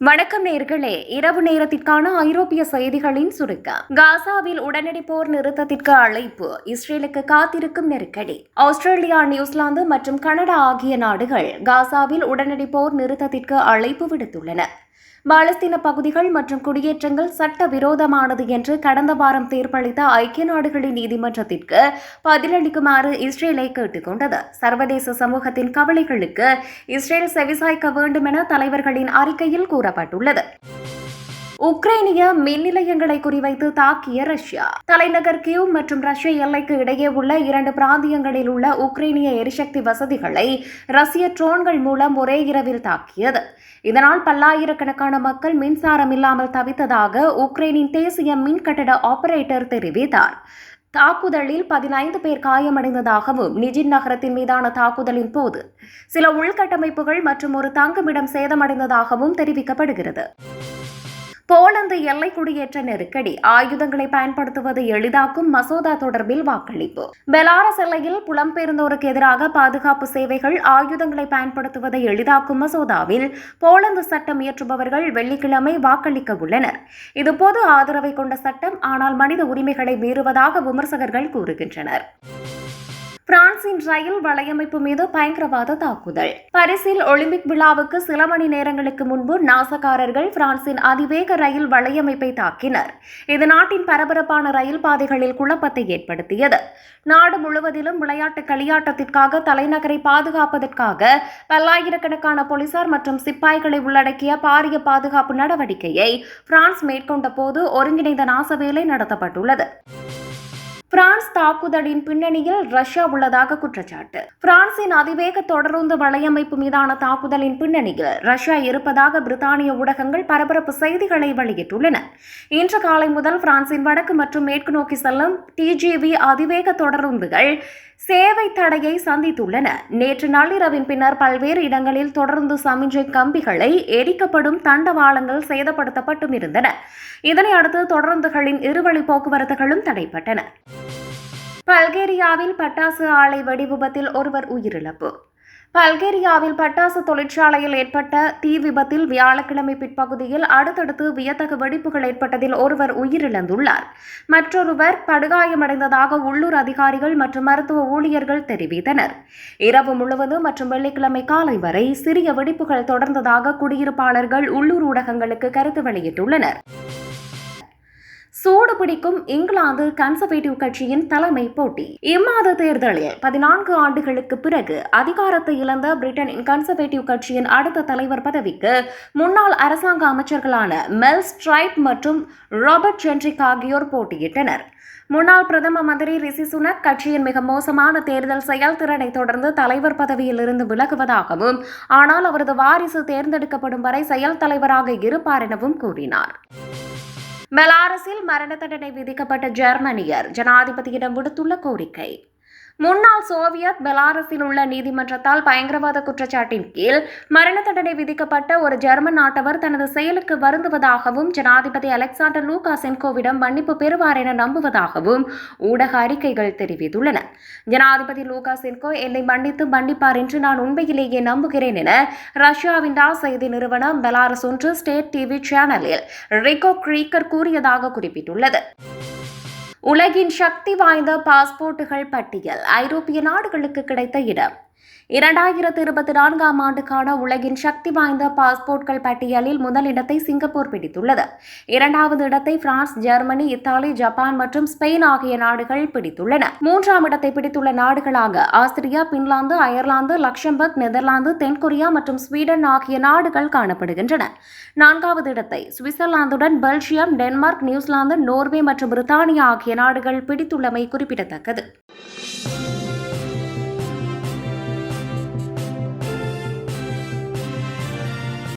வணக்கம் நேர்களே. இரவு நேரத்திற்கான ஐரோப்பிய செய்திகளின் சுருக்கம். காசாவில் உடனடி போர் நிறுத்தத்திற்கு அழைப்பு. இஸ்ரேலுக்கு காத்திருக்கும் நெருக்கடி. ஆஸ்திரேலியா நியூசிலாந்து மற்றும் கனடா ஆகிய நாடுகள் காசாவில் உடனடி போர் நிறுத்தத்திற்கு அழைப்பு விடுத்துள்ளன. பாலஸ்தீன பகுதிகள் மற்றும் குடியேற்றங்கள் சட்ட விரோதமானது என்று கடந்த வாரம் தீர்ப்பளித்த ஐக்கிய நாடுகளின் நீதிமன்றத்திற்கு பதிலளிக்குமாறு இஸ்ரேலை கேட்டுக்கொண்டது. சர்வதேச சமூகத்தின் கவலைகளுக்கு இஸ்ரேல் செவிசாய்க்க வேண்டும் என தலைவர்களின் அறிக்கையில் கூறப்பட்டுள்ளது. உக்ரைனிய மின் நிலையங்களை குறிவைத்து தாக்கிய ரஷ்யா. தலைநகர் கியூ மற்றும் ரஷ்ய எல்லைக்கு இடையே உள்ள இரண்டு பிராந்தியங்களில் உள்ள உக்ரைனிய எரிசக்தி வசதிகளை ரஷ்ய ட்ரோன்கள் மூலம் ஒரே இரவில் தாக்கியது. இதனால் பல்லாயிரக்கணக்கான மக்கள் மின்சாரம் இல்லாமல் தவித்ததாக உக்ரைனின் தேசிய மின் கட்டட ஆபரேட்டர் தெரிவித்தார். தாக்குதலில் பதினைந்து பேர் காயமடைந்ததாகவும் நிஜின் நகரத்தின் மீதான தாக்குதலின் போது சில உள்கட்டமைப்புகள் மற்றும் ஒரு தங்குமிடம் சேதமடைந்ததாகவும் தெரிவிக்கப்படுகிறது. போலந்து எல்லை குடியேற்ற நெருக்கடி. ஆயுதங்களை பயன்படுத்துவதை எளிதாக்கும் மசோதா தொடர்பில் வாக்களிப்பு. பெலாரஸ் எல்லையில் புலம்பெயர்ந்தோருக்கு எதிராக பாதுகாப்பு சேவைகள் ஆயுதங்களை பயன்படுத்துவதை எளிதாக்கும் மசோதாவில் போலந்து சட்டம் இயற்றுபவர்கள் வெள்ளிக்கிழமை வாக்களிக்க உள்ளனர். இது பொது ஆதரவை கொண்ட சட்டம் ஆனால் மனித உரிமைகளை மீறுவதாக விமர்சகர்கள் கூறுகின்றனர். பிரான்சின் ரயில் வலையமைப்பு மீது பயங்கரவாத தாக்குதல். பரிசில் ஒலிம்பிக் விழாவுக்கு சில மணி நேரங்களுக்கு முன்பு நாசக்காரர்கள் பிரான்சின் அதிவேக ரயில் வலையமைப்பை தாக்கினர். இது நாட்டின் பரபரப்பான ரயில் பாதைகளில் குழப்பத்தை ஏற்படுத்தியது. நாடு முழுவதிலும் விளையாட்டு களியாட்டத்திற்காக தலைநகரை பாதுகாப்பதற்காக பல்லாயிரக்கணக்கான போலீசார் மற்றும் சிப்பாய்களை உள்ளடக்கிய பாரிய பாதுகாப்பு நடவடிக்கையை பிரான்ஸ் மேற்கொண்ட போது ஒருங்கிணைந்த நாசவேலை நடத்தப்பட்டுள்ளது. பிரான்ஸ் தாக்குதலின் பின்னணியில் ரஷ்யா உள்ளதாக குற்றச்சாட்டு. பிரான்சின் அதிவேக தொடருந்து வலையமைப்பு மீதான தாக்குதலின் பின்னணியில் ரஷ்யா இருப்பதாக பிரித்தானிய ஊடகங்கள் பரபரப்பு செய்திகளை வெளியிட்டுள்ளன. இன்று காலை முதல் பிரான்சின் வடக்கு மற்றும் மேற்கு நோக்கி செல்லும் டிஜிவி அதிவேக தொடருந்துகள் சேவை தடையை சந்தித்துள்ளன. நேற்று நள்ளிரவின் பின்னர் பல்வேறு இடங்களில் தொடர்ந்து சமிஞ்சை கம்பிகளை எரிக்கப்படும் தண்டவாளங்கள் சேதப்படுத்தப்பட்டும் இருந்தன. இதனை அடுத்து தொடர்ந்துகளின் இருவழி போக்குவரத்துகளும் தடைப்பட்டன பல்கேரியாவில் பட்டாசு ஆலை வெடிவிபத்தில் ஒருவர் உயிரிழப்பு. பல்கேரியாவில் பட்டாசு தொழிற்சாலையில் ஏற்பட்ட தீ விபத்தில் வியாழக்கிழமை பிற்பகுதியில் அடுத்தடுத்து வியத்தகு வெடிப்புகள் ஏற்பட்டதில் ஒருவர் உயிரிழந்துள்ளார். மற்றொருவர் படுகாயமடைந்ததாக உள்ளூர் அதிகாரிகள் மற்றும் மருத்துவ ஊழியர்கள் தெரிவித்தனர். இரவு முழுவதும் மற்றும் வெள்ளிக்கிழமை காலை வரை சிறிய வெடிப்புகள் தொடர்ந்ததாக குடியிருப்பாளர்கள் உள்ளூர் ஊடகங்களுக்கு கருத்து வெளியிட்டுள்ளனர். சூடு பிடிக்கும் இங்கிலாந்து கன்சர்வேட்டிவ் கட்சியின் தலைமை போட்டி. இம்மாத தேர்தலில் பதினான்கு ஆண்டுகளுக்கு பிறகு அதிகாரத்தை இழந்த பிரிட்டனின் கன்சர்வேட்டிவ் கட்சியின் அடுத்த தலைவர் பதவிக்கு முன்னாள் அரசாங்க அமைச்சர்களான மெல் ஸ்ட்ரைப் மற்றும் ராபர்ட் ஜென்ட்ரிக் ஆகியோர் போட்டியிட்டனர். முன்னாள் பிரதம மந்திரி ரிஷி சுனக் கட்சியின் மிக மோசமான தேர்தல் செயல்திறனை தொடர்ந்து தலைவர் பதவியில் இருந்து விலகுவதாகவும் ஆனால் அவரது வாரிசு தேர்ந்தெடுக்கப்படும் வரை செயல் தலைவராக இருப்பார் எனவும் கூறினார். பெலாரஸில் மரண தண்டனை விதிக்கப்பட்ட ஜெர்மனியர். ஜனாதிபதியிடம் விடுத்துள்ள கோரிக்கை. முன்னாள் சோவியத் பெலாரஸில் உள்ள நீதிமன்றத்தால் பயங்கரவாத குற்றச்சாட்டின் கீழ் மரண தண்டனை விதிக்கப்பட்ட ஒரு ஜெர்மன் நாட்டவர் தனது செயலுக்கு வருந்துவதாகவும் ஜனாதிபதி அலெக்சாண்டர் லூகாசென்கோவிடம் மன்னிப்பு பெறுவார் என நம்புவதாகவும் ஊடக அறிக்கைகள் தெரிவித்துள்ளன. ஜனாதிபதி லூகாசென்கோ என்னை மன்னித்து மன்னிப்பார் என்று நான் உண்மையிலேயே நம்புகிறேன் என ரஷ்யாவின் டா செய்தி நிறுவனம் பெலாரஸ் ஒன்று ஸ்டேட் டிவி சேனலில் ரிகோ கிரீக்கர் கூறியதாக குறிப்பிட்டுள்ளது. உலகின் சக்தி வாய்ந்த பாஸ்போர்ட்டுகள் பட்டியல். ஐரோப்பிய நாடுகளுக்கு கிடைத்த இடம். இரண்டாயிரத்து இருபத்தி நான்காம் ஆண்டுக்கான உலகின் சக்தி வாய்ந்த பாஸ்போர்ட்கள் பட்டியலில் முதலிடத்தை சிங்கப்பூர் பிடித்துள்ளது. இரண்டாவது இடத்தை பிரான்ஸ் ஜெர்மனி இத்தாலி ஜப்பான் மற்றும் ஸ்பெயின் ஆகிய நாடுகள் பிடித்துள்ளன. மூன்றாம் இடத்தை பிடித்துள்ள நாடுகளாக Austria Finland Ireland Luxembourg Netherlands தென்கொரியா மற்றும் ஸ்வீடன் ஆகிய நாடுகள் காணப்படுகின்றன. நான்காவது இடத்தை சுவிட்சர்லாந்துடன் Belgium Denmark New Zealand Norway மற்றும் பிரித்தானியா ஆகிய நாடுகள் பிடித்துள்ளமை குறிப்பிடத்தக்கது.